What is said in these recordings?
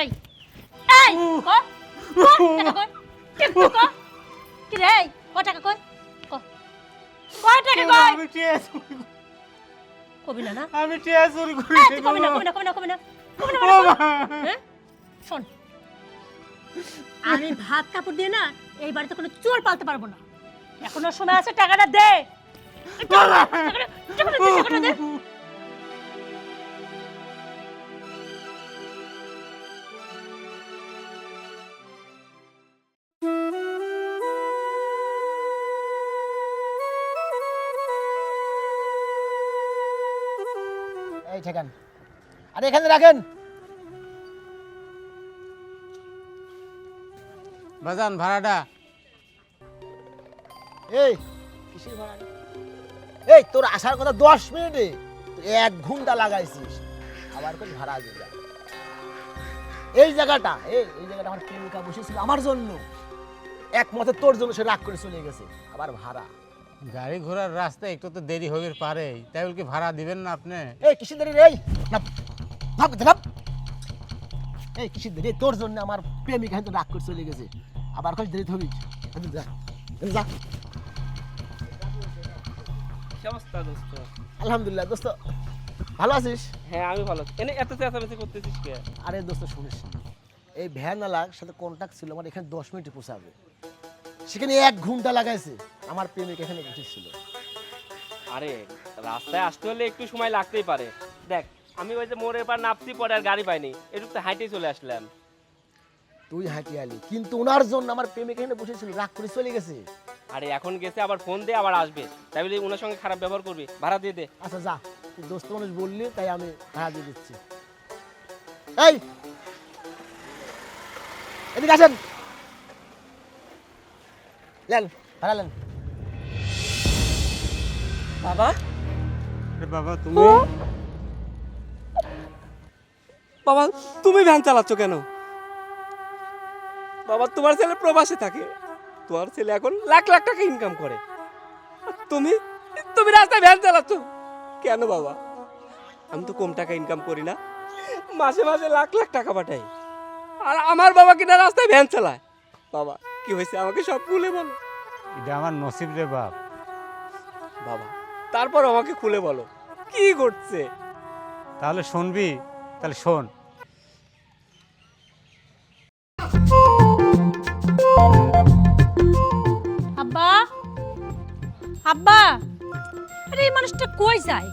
এই এই ক ক টাকা কই? কিন্তু ক। কি রে এই, ক টাকা কই? ক। কয় টাকা কই? আমি টিয়া চুরি করি- কবি না না? আমি টিয়া চুরি করি এই, তুই কবি না কবি না কবি না কবি না কবি না ও মা। কই? হ্যাঁ? শোন। আমি ভাত কাপড় দিয়ে না এই বাড়িতে কোনো চোর পালতে পারব না। এখনও সময় আছে টাকাটা দে টাকাটা দে, টাকাটা দে। এই ঠেকান আরে এখানে রাখেন। বাজান ভাড়াটা। এই কিসের ভাড়া? এই তোর আসার কথা দশ মিনিটে। এক ঘণ্টা লাগাইছিস। আবার কোন ভাড়া দিয়ে এই জায়গাটা এই এই জায়গাটা আমার প্রেমিকা বসেছিল আমার জন্য। একমতে তোর জন্য সে রাগ করে চলে গেছে। আবার ভাড়া। গাড়ি ঘোড়ার রাস্তায় একটু তো দেরি হবে পারে। তাই বলে কি ভাড়া দিবেন না আপনি? এই কিসের দেরি রে? নাপ ভাব ভাব এই কিসের দেরি? তোর জন্য আমার প্রেমিকা কিন্তু রাগ করে চলে গেছে। আবার কই দেরি হবি? যা যা। কি অবস্থা দোস্ত? আলহামদুলিল্লাহ দোস্ত ভালো আছিস? হ্যাঁ আমি ভালো আছি। এনে এত চেঁচামেচি করতেছিস কে? আরে দোস্ত শুনিস। এই ভ্যানওয়ালার সাথে কন্ট্যাক্ট ছিল আমার এখানে দশ মিনিটে পৌঁছাবে। সেখানে এক ঘণ্টা লাগাইছে। আমার প্রেমিক এখানে বসেছিল আরে রাস্তায় আসতে হলে একটু সময় লাগতেই পারে। দেখ আমি ওই যে মোড়ের পার নাপছি পরে আর গাড়ি পাইনি একটু তো হাইটেই চলে আসলাম। তুই হাঁটি আলি কিন্তু ওনার জন্য আমার প্রেমিক এখানে বসেছিল রাগ করে চলে গেছে। আরে এখন গেছে আবার ফোন দিয়ে আবার আসবে। তাই বলে ওনার সঙ্গে খারাপ ব্যবহার করবি ভাড়া দিয়ে দে। আচ্ছা যা তুই দোস্ত মানুষ বললি তাই আমি ভাড়া দিয়ে দিচ্ছি। এই! এদিকে আসেন! লেন ভাড়া লেন। বাবা? বাবা তুমি? বাবা তুমি ভ্যান চালাচ্ছ কেন? বাবা তোমার ছেলে প্রবাসে থাকে। তোমার ছেলে এখন লাখ লাখ টাকা ইনকাম করে। তুমি তুমি রাস্তায় ভ্যান চালাচ্ছ। কেন বাবা? আমি তো কম টাকা ইনকাম করি না। মাসে মাসে লাখ লাখ টাকা পাঠাই। আর আমার বাবা কিনা রাস্তায় ভ্যান চালায়। বাবা কি হয়েছে? আমাকে সব খুলে বলো। এটা আমার নসিব রে বাপ। বাবা তারপর আমাকে খুলে বলো। কি ঘটছে? তাহলে শুনবি? তাহলে শোন। আব্বা? আব্বা? আরে এই মানুষটা কই যায়?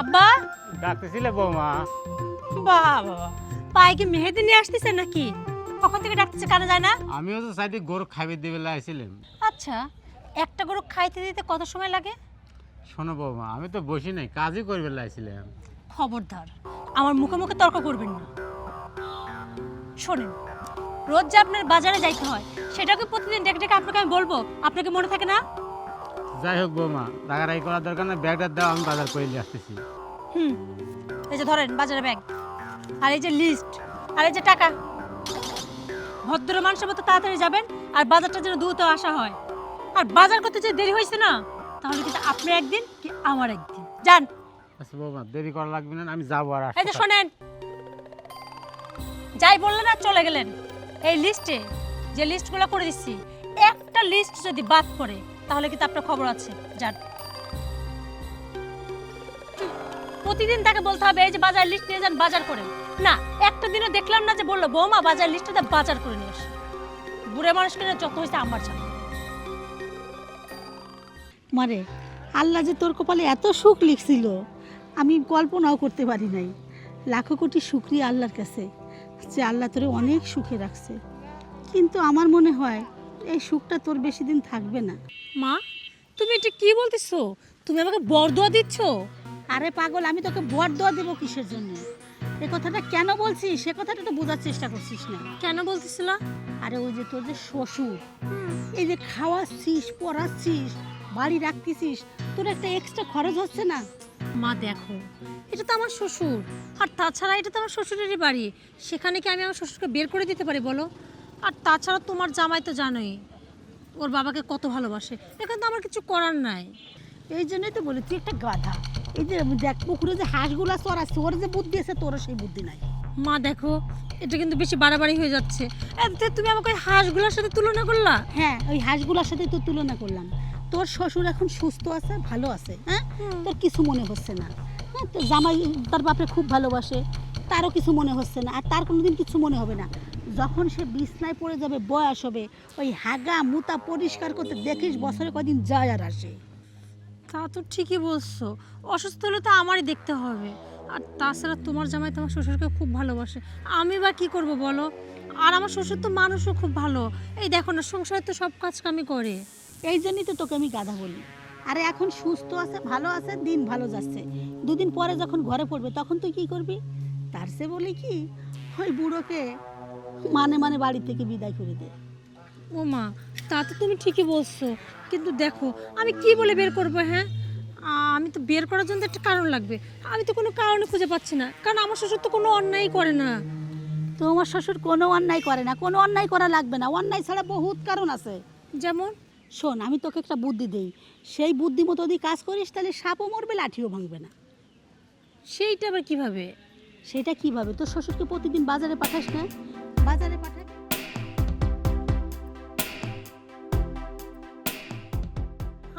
আব্বা? ডাকতেছিলে বৌমা। বাবা পায়ে কি মেহেদি নিয়ে আসতেছে নাকি? কখন থেকে ডাকতেছে কানে যায় না? আমিও তো সাইডে গরু খাইবে দিবে লাইছিলাম আচ্ছা একটা গরু খাইতে দিতে কত সময় লাগে? শোনো বৌমা আমি তো বসি নাই কাজই করবে লাইছিলাম খবরদার আমার মুখে মুখে তর্ক করবেন না। শোনেন রোজ যে আপনার বাজারে যাইতে হয় সেটাকে প্রতিদিন ডেকে ডেকে আপনাকে আমি বলব? আপনাকে মনে থাকে না? যাই হোক বৌমা রাগারাগি করার দরকার না ব্যাগটা দাও আমি বাজার করে নিয়ে আসতেছি। হুম এই যে ধরেন বাজারে ব্যাগ আর এই যে লিস্ট আর এই যে টাকা ভদ্র মানুষের মতো তাড়াতাড়ি যাবেন আর বাজারটা যেন দ্রুত আসা হয়। আর বাজার করতে যে দেরি হয়েছে না তাহলে কিন্তু আপনি একদিন কি আমার একদিন। যান। আচ্ছা বৌমা দেরি করা লাগবে না আমি যাব আর এই যে শোনেন যাই বললেন আর চলে গেলেন। এই লিস্টে যে লিস্টগুলো করে দিচ্ছি একটা লিস্ট যদি বাদ পড়ে তাহলে কিন্তু আপনার খবর আছে। যান। প্রতিদিন তাকে বলতে হবে এই যে বাজার লিস্ট নিয়ে যান বাজার করে। না একটা দিনও দেখলাম না যে বলল বৌমা বাজার লিস্টটা বাজার করে নিয়ে আসে। বুড়ে মানুষকে নিয়ে যত হয়েছে আমার চাপ মারে আল্লাহ যে তোর কপালে এত সুখ লিখছিল আমি কল্পনাও করতে পারি নাই। লাখো কোটি শুক্রিয়া আল্লাহর কাছে যে আল্লাহ তোরে অনেক সুখে রাখছে। কিন্তু আমার মনে হয় এই সুখটা তোর বেশি দিন থাকবে না। মা তুমি এটা কি বলতেছো? তুমি আমাকে বরদোয়া দিচ্ছ? আরে পাগল আমি তোকে বর দোয়া দেবো কিসের জন্য? এ কথাটা কেন বলছিস? সে কথাটা তো বোঝার চেষ্টা করছিস না। কেন বলতেছিল? আরে ওই যে তোর যে শ্বশুর এই যে খাওয়াচ্ছিস পড়াচ্ছিস বাড়ি রাখতেছিস তোর একটা এক্সট্রা খরচ হচ্ছে না? মা দেখো এটা তো আমার শ্বশুর। আর তাছাড়া এটা তো আমার শ্বশুরেরই বাড়ি। সেখানে কি আমি আমার শ্বশুরকে বের করে দিতে পারি বলো? আর তাছাড়া তোমার জামাই তো জানোই ওর বাবাকে কত ভালোবাসে। এখানে তো আমার কিছু করার নাই। এই জন্যই তো বলি তুই একটা গাধা। এই যে দেখ পুকুরে যে হাঁসগুলা চড়াচ্ছে ওর যে বুদ্ধি আছে তোরও সেই বুদ্ধি নাই। মা দেখো এটা কিন্তু বেশি বাড়াবাড়ি হয়ে যাচ্ছে। এতে তুমি আমাকে ওই হাঁসগুলোর সাথে তুলনা করলা? হ্যাঁ ওই হাঁসগুলোর সাথে তো তুলনা করলাম। তোর শ্বশুর এখন সুস্থ আছে ভালো আছে হ্যাঁ? তোর কিছু মনে হচ্ছে না। হ্যাঁ তোর জামাই তার বাপরে খুব ভালোবাসে তারও কিছু মনে হচ্ছে না আর তার কোনোদিন কিছু মনে হবে না। যখন সে বিছনায় পড়ে যাবে বয়স হবে ওই হাগা মুতা পরিষ্কার করতে দেখিস বছরে কদিন যায় আর আসে। তা তো ঠিকই বলছো। অসুস্থ হলে তো আমারই দেখতে হবে। আর তাছাড়া তোমার জামাই তোমার শ্বশুরকে খুব ভালোবাসে। আমি বা কি করব বলো? আর আমার শ্বশুর তো মানুষও খুব ভালো। এই দেখো না, সংসারে তো সব কাজ কামই করে। এই জন্যই তো তোকে আমি গাধা বলি। আরে এখন সুস্থ আছে, ভালো আছে, দিন ভালো যাচ্ছে। দুদিন পরে যখন ঘরে পড়বে, তখন তুই কি করবি? তার সে বলি কি, ওই বুড়োকে মানে মানে বাড়ি থেকে বিদায় করে দে। ও মা তা তো তুমি ঠিকই বলছো। কিন্তু দেখো আমি কি বলে বের করব হ্যাঁ? আমি তো বের করার জন্য একটা কারণ লাগবে। আমি তো কোনো কারণে খুঁজে পাচ্ছি না কারণ আমার শ্বশুর তো কোনো অন্যায় করে না। তো আমার শ্বশুর কোনো অন্যায় করে না কোনো অন্যায় করা লাগবে না। অন্যায় ছাড়া বহুত কারণ আছে। যেমন? শোন আমি তোকে একটা বুদ্ধি দেই। সেই বুদ্ধি মতো যদি কাজ করিস তাহলে সাপও মরবে লাঠিও ভাঙবে না। সেইটা আবার কীভাবে? সেটা কীভাবে? তোর শ্বশুরকে প্রতিদিন বাজারে পাঠাস না? বাজারে পাঠাস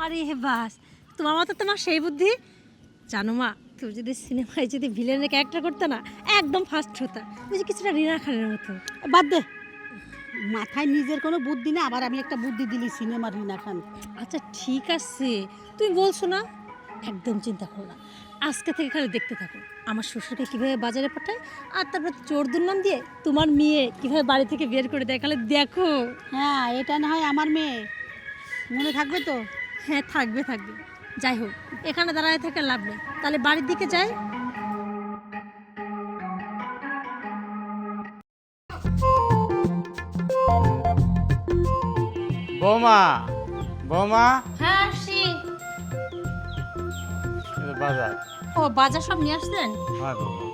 আরে হে বাস তোমার মতো তোমার সেই বুদ্ধি? জানো মা তুমি যদি সিনেমায় যদি ভিলেনের ক্যারেক্টার করতে না একদম ফার্স্ট হতো। ওই যে কিছুটা রিনা খানের মতো। বাদ দে। মাথায় নিজের কোনো বুদ্ধি না আবার আমি একটা বুদ্ধি দিলি সিনেমা রিনা খান। আচ্ছা ঠিক আছে। তুমি বলছো না? একদম চিন্তা করো না। আজকে থেকে খালি দেখতে থাকো। আমার শ্বশুরকে কীভাবে বাজারে পাঠায় আর তারপরে চোর দুর্নাম দিয়ে তোমার মেয়ে কীভাবে বাড়ি থেকে বের করে দেয় খালি দেখো। হ্যাঁ এটা না হয় আমার মেয়ে। মনে থাকবে তো? হ্যাঁ থাকবে থাকবে। যাই হোক এখানে দাঁড়ায় থেকে লাভ নেই। তাহলে বাড়ির দিকে যাই। বৌমা বৌমা। হ্যাঁ আসি এই বাজার। ও বাজার সব নিয়ে আসছেন? হয় বৌমা।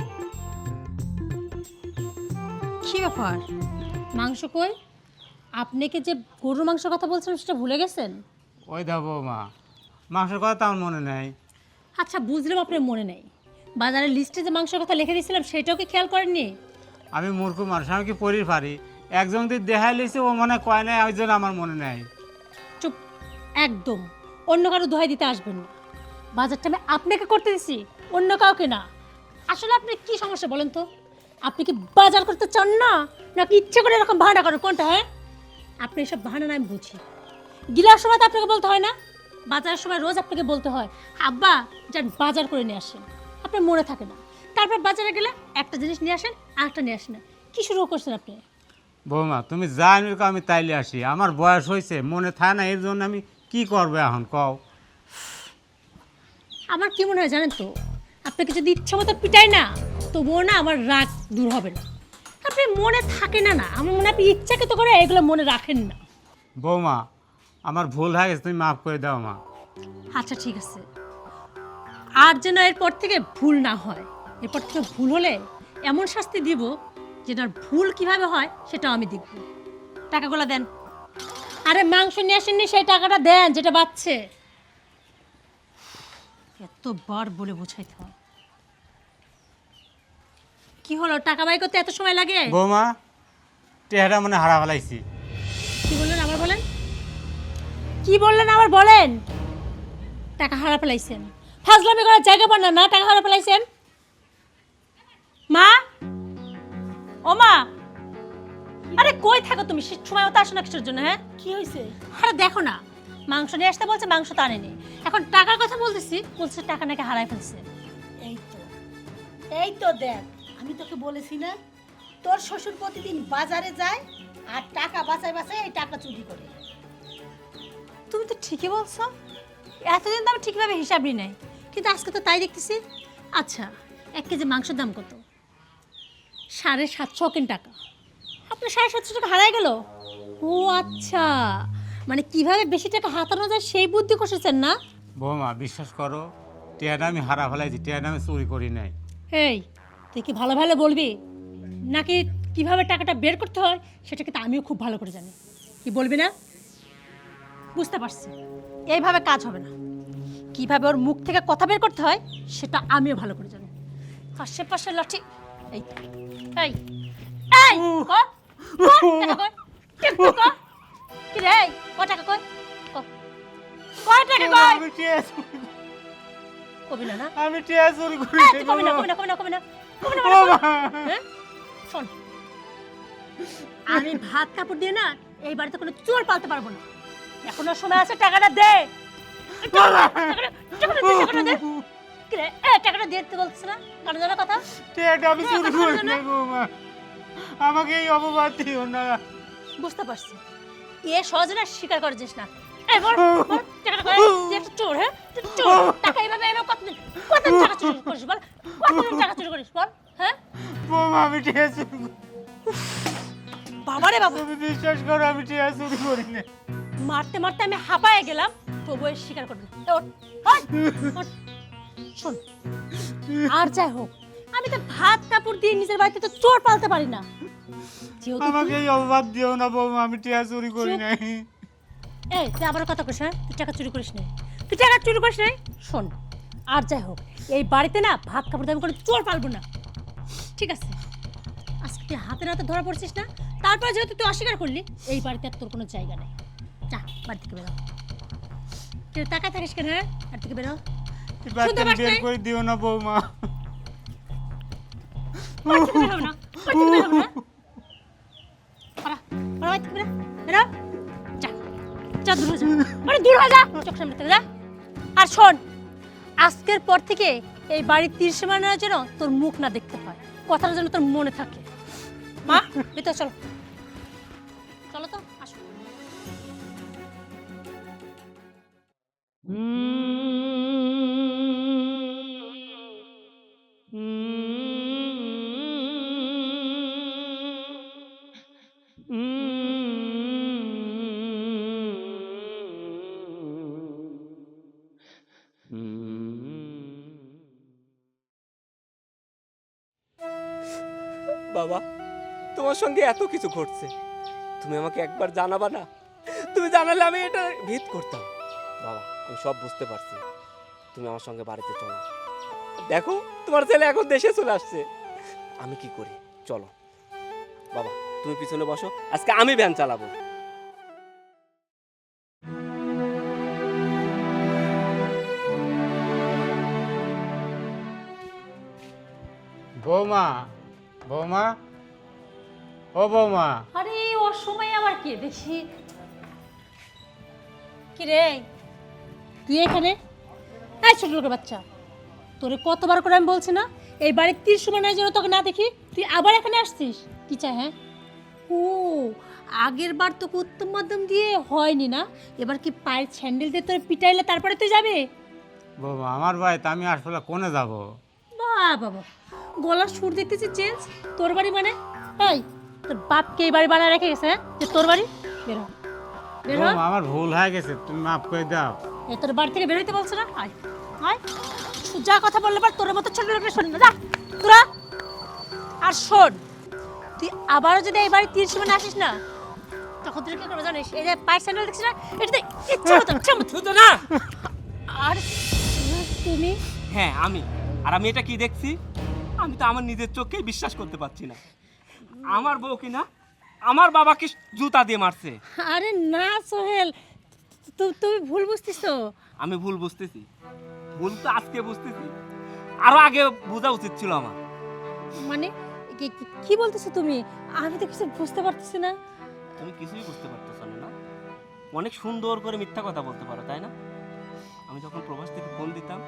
কি ব্যাপার? মাংস কই? আপনাকে যে গরুর মাংস কথা বলছিলাম সেটা ভুলে গেছেন? ওই দাও বৌমা মাংসের কথা তো আমার মনে নেই। আচ্ছা বুঝলাম আপনার মনে নেই। বাজারের লিস্টে যে মাংসের কথা লিখে দিয়েছিলাম সেটাও কি খেয়াল করেননি? আমি মূর্খ মানুষ আমি কি পড়ি পারি? একজন যদি দেখাই লিছে ও মনে কয় ওই জন্য আমার মনে নেই। চুপ একদম। অন্য কারও দোহাই দিতে আসবেন না। বাজারটা আমি আপনাকে করতে দিছি অন্য কাউকে না। আসলে আপনি কি সমস্যা বলেন তো? আপনি কি বাজার করতে চান না? নাকি ইচ্ছে করে এরকম বাহানা করেন? কোনটা হ্যাঁ? আপনি এসব বাহানা না আমি বুঝি। গিলার সময় তো আপনাকে বলতে হয় না? বাজারের সময় রোজ আপনাকে বলতে হয় আব্বা যান বাজার করে নিয়ে আসেন। আপনার মনে থাকে না। তারপর বাজারে গেলে একটা জিনিস নিয়ে আসেন আরেকটা নিয়ে আসেন। না কি শুরু করছেন আপনি? বৌমা তুমি যা আমি আমি তাইলে আসি। আমার বয়স হয়েছে মনে থাকে না এর জন্য আমি কি করব এখন কও? আমার কি মনে হয় জানেন তো? আপনাকে যদি ইচ্ছা মতো পিটাই না তবুও না আমার রাগ দূর হবে না। আপনি মনে থাকে না না আমার মনে হয় আপনি ইচ্ছাকে তো করে এগুলো মনে রাখেন না। বৌমা আমার ভুল হয়ে গেছে তুমি মাফ করে দাও মা। আচ্ছা ঠিক আছে। আর যেন এরপর থেকে ভুল না হয়। এরপর থেকে ভুল হলে এমন শাস্তি দিব যেটার ভুল কীভাবে হয় সেটাও আমি দেখব। টাকাগুলো দেন। আরে মাংস নিয়ে আসেননি সেই টাকাটা দেন যেটা বাচ্চে এতবার বলে বোঝাইতে হয়। কি হলো? টাকা বাই করতে এত সময় লাগে? বৌমা টেহারা মনে হারা ফেলাইছি। কি বললেন? কি বললেন আবার বলেন? টাকা হারা ফেলাইছেন। ফাজলামি করার জায়গা পান না টাকা হারা ফেলাইছেন? মা? ও মা? আরে কই থাকো তুমি? সে সময় মতো আসো না কিসের জন্য হ্যাঁ? কি হয়েছে আরে দেখো না মাংস নিয়ে আসতে বলছে মাংস তো আনেনি। এখন টাকার কথা বলতেছি বলছে টাকা নাকি হারাই ফেলছে। এই তো এই তো দেখ আমি তোকে বলেছি না তোর শ্বশুর প্রতিদিন বাজারে যায় আর টাকা বাঁচায় বাঁচায় এই টাকা চুরি করে। তুমি তো ঠিকই বলছো। এতদিন তো আমি ঠিকভাবে হিসাব নিই নাই। কিন্তু আজকে তো তাই দেখতেছি। আচ্ছা এক কেজি মাংসের দাম কত? সাড়ে সাতশো কেন টাকা। আপনার সাড়ে সাতশো টাকা হারাই গেল? ও আচ্ছা মানে কীভাবে বেশি টাকা হাতানো যায় সেই বুদ্ধি কষেছেন না? বৌমা বিশ্বাস করো টেহারা আমি হারা ফেলাইছি টেহারা আমি চুরি করি নাই। এই তুই কি ভালো ভালো বলবি? নাকি কীভাবে টাকাটা বের করতে হয় সেটা কিন্তু আমিও খুব ভালো করে জানি। কি বলবি না? বুঝতে পারছি। এইভাবে কাজ হবে না। কীভাবে ওর মুখ থেকে কথা বের করতে হয় সেটা আমিও ভালো করে জানি। আশেপাশে লাঠি এই এই এই টাকা কি রে টাকা কয় টাকা কবি না না? আমি টিয়া চুরি করি এই, তুই কবি না কবি না কবি না কবি না কবি না, কবি না, বৌমা হ্যাঁ? শোন। আমি ভাত কাপড় দিয়ে না এই বাড়িতে কোনো চোর পালতে পারব না। এখনও সময় আছে টাকাটা দে। টাকাটা দিতে বলছিস না? কারণ জানা কথা? আমি চুরি করি না। না? বৌমা আমাকে এই অপবাদ দিও না। বুঝতে পারছি। এ সহজে না স্বীকার করে যাস না। টাকাটা একটা চোর হ্যাঁ? চোর। টাকা এইভাবে এইভাবে কতদিন কতদিন টাকা চুরি করিস বল? কতদিন টাকা চুরি করিস বল? হ্যাঁ? বৌমা আমি চুরি করি বাবারে বাবা। বিশ্বাস করো আমি টিয়া চুরি করি না মারতে মারতে আমি হাঁপায়ে গেলাম তবু এ স্বীকার করবে। শোন আর যাই হোক আমি তো ভাত কাপড় দিয়ে নিজের বাড়িতে তো চোর পালতে পারি না। আমাকে এই অপবাদ দিও না বৌমা আমি টিয়া চুরি করি। নাই। এই তুই আবার কথা করিস হ্যাঁ? তুই টাকা চুরি করিস নাই। তুই টাকা চুরি করিস নাই? শোন আর যাই হোক এই বাড়িতে না ভাত কাপড় দিয়ে আমি কোনো চোর পালবো না। ঠিক আছে? আজকে তুই হাতে নাতে ধরা পড়ছিস না তারপর যেহেতু তুই অস্বীকার করলি এই বাড়িতে আর তোর কোনো জায়গা নেই। যা বাড়ি থেকে বেরো। তুই টাকা থাকিস কেন হ্যাঁ? বাড়ি থেকে বেরো। শুনতে তুমি বের করে দিও না বৌমা। বাড়ি থেকে বের না বাড়ি থেকে বের না। পারা পারা বাড়ি থেকে বেরো। বেরো। যা যা দূর যা। আরে দূর যা। চোখ সামনে থেকে যা। আর শোন আজকের পর থেকে এই বাড়ির তীর সীমানার যেন তোর মুখ না দেখতে পায়। কথাটা যেন তোর মনে থাকে। মা ভিতরে চলো। বাবা। তোমার সঙ্গে এত কিছু ঘটছে। তুমি আমাকে একবার জানাবা না? তুমি জানালে আমি এটা ভিত করতাম। বাবা, আমি সব বুঝতে পারছি। তুমি আমার সঙ্গে বাড়িতে চলো। দেখো, তোমার ছেলে এখন দেশে চলে আসছে। আমি কি করি? চলো। বাবা, তুমি পিছনে বসো। আজকে আমি ভ্যান চালাবো। বৌমা বৌমা? ও বৌমা। আরে ওর সময় আবার কি? দেখি। কি রে তুই এখানে? এই ছোট লোকের বাচ্চা। তোরে কতবার করে আমি বলছি না? এই বাড়ির তীর সময় নাই যেন তোকে না দেখি তুই আবার এখানে আসছিস? কি চাই হ্যাঁ? ও আগের বার তোকে উত্তম মাধ্যম দিয়ে হয়নি না? এবার কি পায়ের স্যান্ডেল দিয়ে তোরে পিটাইলে তারপরে তুই যাবে? বৌমা আমার বাড়িতে আমি আসলে কোনে যাব? বাহ বাবা। গলার সুর দেখতেছি চেঞ্জ তোর বাড়ি মানে? এই তোর বাপকে এই বাড়ি বানায় রেখে গেছে হ্যাঁ? যে তোর বাড়ি? বেরো বেরো আমার ভুল হয়ে গেছে তুমি মাফ করে দাও। এ তোর বাড়ি থেকে বেরোইতে বলছে না? আয় আয়। যা কথা বললে পর তোর মতো ছোট লোকের শুনি না। যা তোরা। আর শোন তুই আবারও যদি এই বাড়ি তীর সীমানে আসিস না তখন তুই কি করব জানিস? এই যে পায়ের স্যান্ডেল দেখছিস না? এটাতে ইচ্ছে মতো ইচ্ছে মতো শুধু না। আর তুমি? হ্যাঁ আমি। আর আমি এটা কি দেখছি? আমি তো আমার নিজের চোখেই বিশ্বাস করতে পারছি না। আমার বউ কি না আমার বাবাকে জুতা দিয়ে মারছে। আরে না সোহেল তুমি ভুল বুঝতিস তো আমি ভুল বুঝতেছি। ভুল তো আজকে বুঝতেছি। আরও আগে বোঝা উচিত ছিল আমার। মানে কি- বলতেছো তুমি? আমি তো কিছু বুঝতে পারতেছি না। তুমি কিছুই বুঝতে পারতেছো না না? অনেক সুন্দর করে মিথ্যা কথা বলতে পারো তাই না? আমি যখন প্রবাস থেকে ফোন দিতাম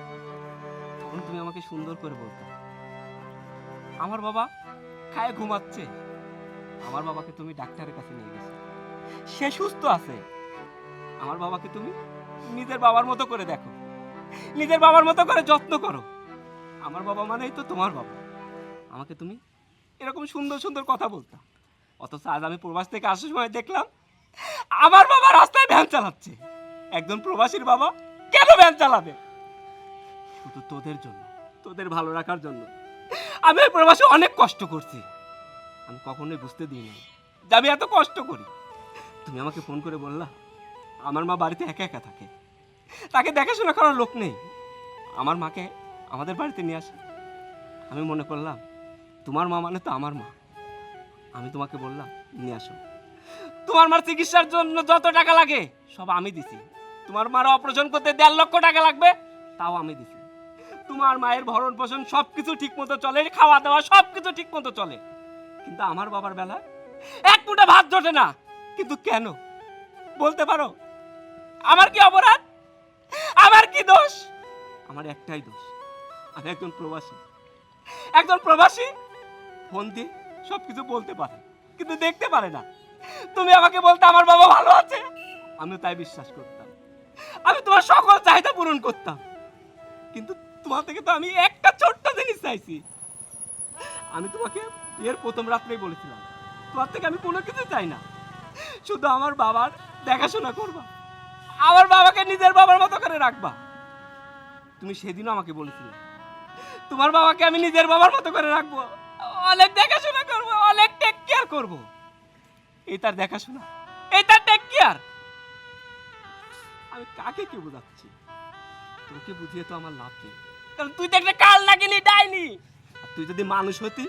তখন তুমি আমাকে সুন্দর করে বলতো। আমার বাবা খায় ঘুমাচ্ছে। আমার বাবাকে তুমি ডাক্তারের কাছে নিয়ে গেছো। সে সুস্থ আছে। আমার বাবাকে তুমি নিজের বাবার মতো করে দেখো। নিজের বাবার মতো করে যত্ন করো। আমার বাবা মানেই তো তোমার বাবা। আমাকে তুমি এরকম সুন্দর সুন্দর কথা বলতা। অথচ আজ আমি প্রবাস থেকে আসার সময় দেখলাম, আমার বাবা রাস্তায় ভ্যান চালাচ্ছে। একজন প্রবাসীর বাবা কেন ভ্যান চালাবে? শুধু তোদের জন্য, তোদের ভালো রাখার জন্য। আমি ওই প্রবাসে অনেক কষ্ট করছি। আমি কখনোই বুঝতে দিই না যে আমি এত কষ্ট করি। তুমি আমাকে ফোন করে বললা, আমার মা বাড়িতে একা একা থাকে। তাকে দেখাশোনা করার লোক নেই। আমার মাকে আমাদের বাড়িতে নিয়ে আসে। আমি মনে করলাম, তোমার মা মানে তো আমার মা। আমি তোমাকে বললাম, নিয়ে আসো। তোমার মার চিকিৎসার জন্য যত টাকা লাগে, সব আমি দিছি। তোমার মার অপারেশন করতে দেড় লক্ষ টাকা লাগবে, তাও আমি দিছি। তোমার মায়ের ভরণ পোষণ সব কিছু ঠিক মতো চলে, খাওয়া দাওয়া সব কিছু ঠিক মতো চলে। কিন্তু আমার বাবার বেলা এক ফুটা ভাত জোটে না। কিন্তু কেন? বলতে পারো? আমার কি অপরাধ? আমার কি দোষ? আমার একটাই দোষ। আমি একজন প্রবাসী। একজন প্রবাসী ফোন দিয়ে সব কিছু বলতে পারে, কিন্তু দেখতে পারে না। তুমি আমাকে বলতে আমার বাবা ভালো আছে? আমি তাই বিশ্বাস করতাম। আমি তোমার সকল চাহিদা পূরণ করতাম। কিন্তু তোমার থেকে তো আমি একটা ছোট্ট জিনিস চাইছি। আমি তোমাকে বিয়ের প্রথম রাত্রেই বলেছিলাম। তোমার থেকে আমি কোনো কিছু চাই না। শুধু আমার বাবার দেখাশোনা করবা। আমার বাবাকে নিজের বাবার মতো করে রাখবা। তুমি সেদিনও আমাকে বলেছিলে। তোমার বাবাকে আমি নিজের বাবার মতো করে রাখব। অনেক দেখাশোনা করব, অনেক টেক কেয়ার করব। এই তার দেখাশোনা, এই তার টেক কেয়ার আমি কাকে কি বোঝাচ্ছি? তোকে বুঝিয়ে তো আমার লাভ নেই। কারণ তুই তো একটা কাল লাগিনি ডাইনি। তুই যদি মানুষ হতি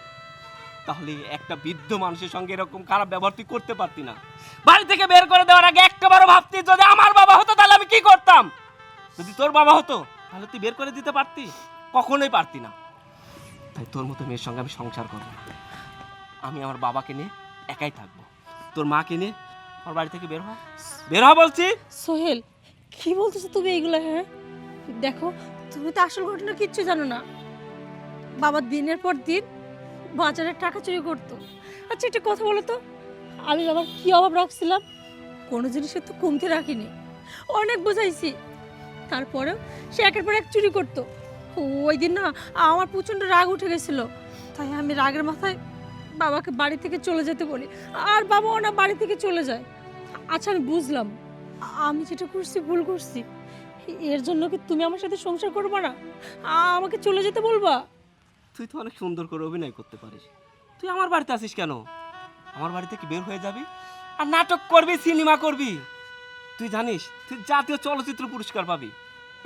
তাহলে একটা বৃদ্ধ মানুষের সঙ্গে এরকম খারাপ ব্যবহার তুই করতে পারতি না। বাড়ি থেকে বের করে দেওয়ার আগে একটাবারও ভাবতি যদি আমার বাবা হতো তাহলে আমি কি করতাম? যদি তোর বাবা হতো তাহলে তুই বের করে দিতে পারতি? কখনোই পারতি না। তাই তোর মতো মেয়ের সঙ্গে আমি সংসার করব। আমি আমার বাবাকে নিয়ে একাই থাকব। তোর মাকে নিয়ে আমার বাড়ি থেকে বের হ। বের হ বলছি। সোহেল কি বলতেছো তুমি এইগুলো হ্যাঁ? দেখো তুমি তো আসল ঘটনা কিচ্ছু জানো না। বাবা দিনের পর দিন বাজারের টাকা চুরি করতো। আচ্ছা একটা কথা বলো তো। আমি বাবার কি অভাব রাখছিলাম? কোনো জিনিসের তো কমতে রাখিনি। অনেক বোঝাইছি। তারপরেও সে একের পর এক চুরি করতো। ওই দিন না আমার প্রচণ্ড রাগ উঠে গেছিল। তাই আমি রাগের মাথায় বাবাকে বাড়ি থেকে চলে যেতে বলি। আর বাবাও না বাড়ি থেকে চলে যায়। আচ্ছা আমি বুঝলাম। আমি যেটা করছি ভুল করছি। এর জন্য কি তুমি আমার সাথে সংসার করবে না? আমাকে চলে যেতে বলবা? তুই তো অনেক সুন্দর করে অভিনয় করতে পারিস। তুই আমার বাড়িতে আসিস কেন? আমার বাড়িতে কি বের হয়ে যাবি? আর নাটক করবি, সিনেমা করবি? তুই জানিস, তুই জাতীয় চলচ্চিত্র পুরস্কার পাবি।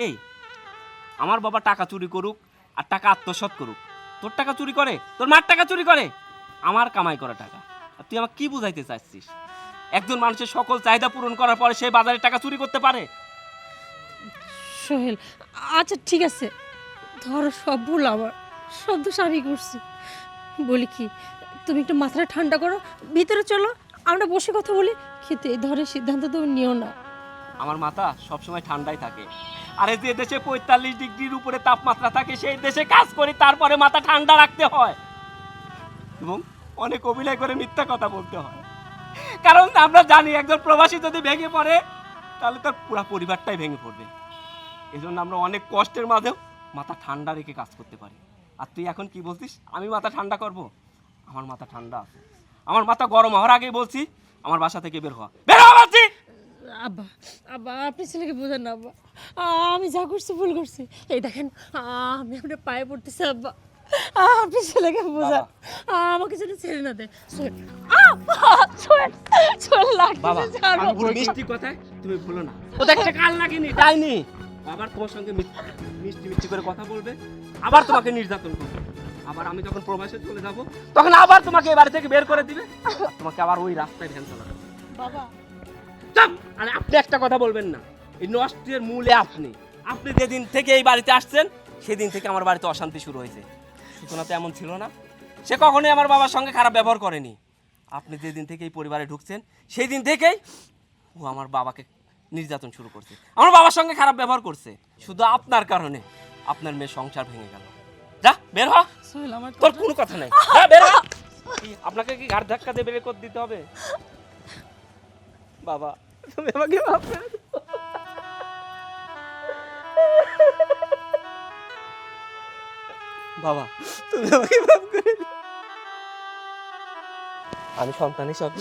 এই, আমার বাবা টাকা চুরি করুক আর টাকা আত্মসাৎ করুক। তোর টাকা চুরি করে, তোর মার টাকা চুরি করে। আমার কামাই করা টাকা। আর তুই আমাকে কি বুঝাইতে চাচ্ছিস? একজন মানুষের সকল চাহিদা পূরণ করার পরে সে বাজারে টাকা চুরি করতে পারে? সোহেল। আচ্ছা ঠিক আছে। ধরো সব ভুল আমার সব দোষ আমি করছি। বলি কি, তুমি একটু মাথাটা ঠান্ডা করো, ভিতরে চলো, আমরা বসে কথা বলি। কিন্তু এই ধরনের সিদ্ধান্ত তুমি নিও না। আমার মাথা সবসময় ঠান্ডাই থাকে। আরে যে দেশে পঁয়তাল্লিশ ডিগ্রির উপরে তাপমাত্রা থাকে, সেই দেশে কাজ করি, তারপরে মাথা ঠান্ডা রাখতে হয়। এবং অনেক অভিনয় করে মিথ্যা কথা বলতে হয়। কারণ আমরা জানি একজন প্রবাসী যদি ভেঙে পড়ে, তাহলে তার পুরো পরিবারটাই ভেঙে পড়বে। এই জন্য আমরা অনেক কষ্টের মাঝেও মাথা ঠান্ডা রেখে কাজ করতে পারি। আর তুই এখন কি বলছিস? আমি মাথা ঠান্ডা করব? আমার মাথা ঠান্ডা আছে। আমার মাথা গরম হওয়ার আগেই বলছি আমার বাসা থেকে বের হওয়া বের হওয়া বলছি! আব্বা আব্বা আপনি ছেলেকে বোঝান না আব্বা। আমি যা করছি ভুল করছি। এই দেখেন আমি আপনার পায়ে পড়তেছি আব্বা। আপনি ছেলেকে বোঝান। আমাকে যেন ছেড়ে না দেয়। মিষ্টি কথায় তুমি ভুলো না। ও তো একটা কাল লাগেনি। ডাইনি আবার তোমার সঙ্গে মিষ্টি মিষ্টি করে কথা বলবে আবার তোমাকে নির্যাতন করবে। আবার আমি যখন প্রবাসে চলে যাব তখন আবার তোমাকে এই বাড়ি থেকে বের করে দিবে। তোমাকে আবার ওই রাস্তায় ভ্যান চালাবে। বাবা। আরে আপনি একটা কথা বলবেন না। এই নষ্টের মূলে আপনি। আপনি যেদিন থেকে এই বাড়িতে আসছেন সেদিন থেকে আমার বাড়িতে অশান্তি শুরু হয়েছে। সূচনা তো এমন ছিল না। সে কখনোই আমার বাবার সঙ্গে খারাপ ব্যবহার করেনি। আপনি যেদিন থেকে এই পরিবারে ঢুকছেন সেই দিন থেকেই ও আমার বাবাকে নির্যাতন শুরু করছে। আমার বাবার সঙ্গে খারাপ ব্যবহার করছে। শুধু আপনার কারণে আপনার মেয়ে সংসার ভেঙে গেল। যা বের হ। সোহেল আমার তোর কোনো কথা নাই। যা বের হ। আপনাকে কি ঘাট ধাক্কা দিয়ে বের করে দিতে হবে? বাবা তুমি আমাকে মাফ করে দাও। বাবা তুমি আমাকে মাফ করে দাও। আমি সন্তান হিসাবে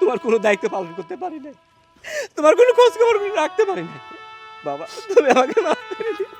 তোমার কোনো দায়িত্ব পালন করতে পারি না তোমার কোনো খোঁজ খবর রাখতে পারি বাবা তুমি আমাকে মাফ করে দিও।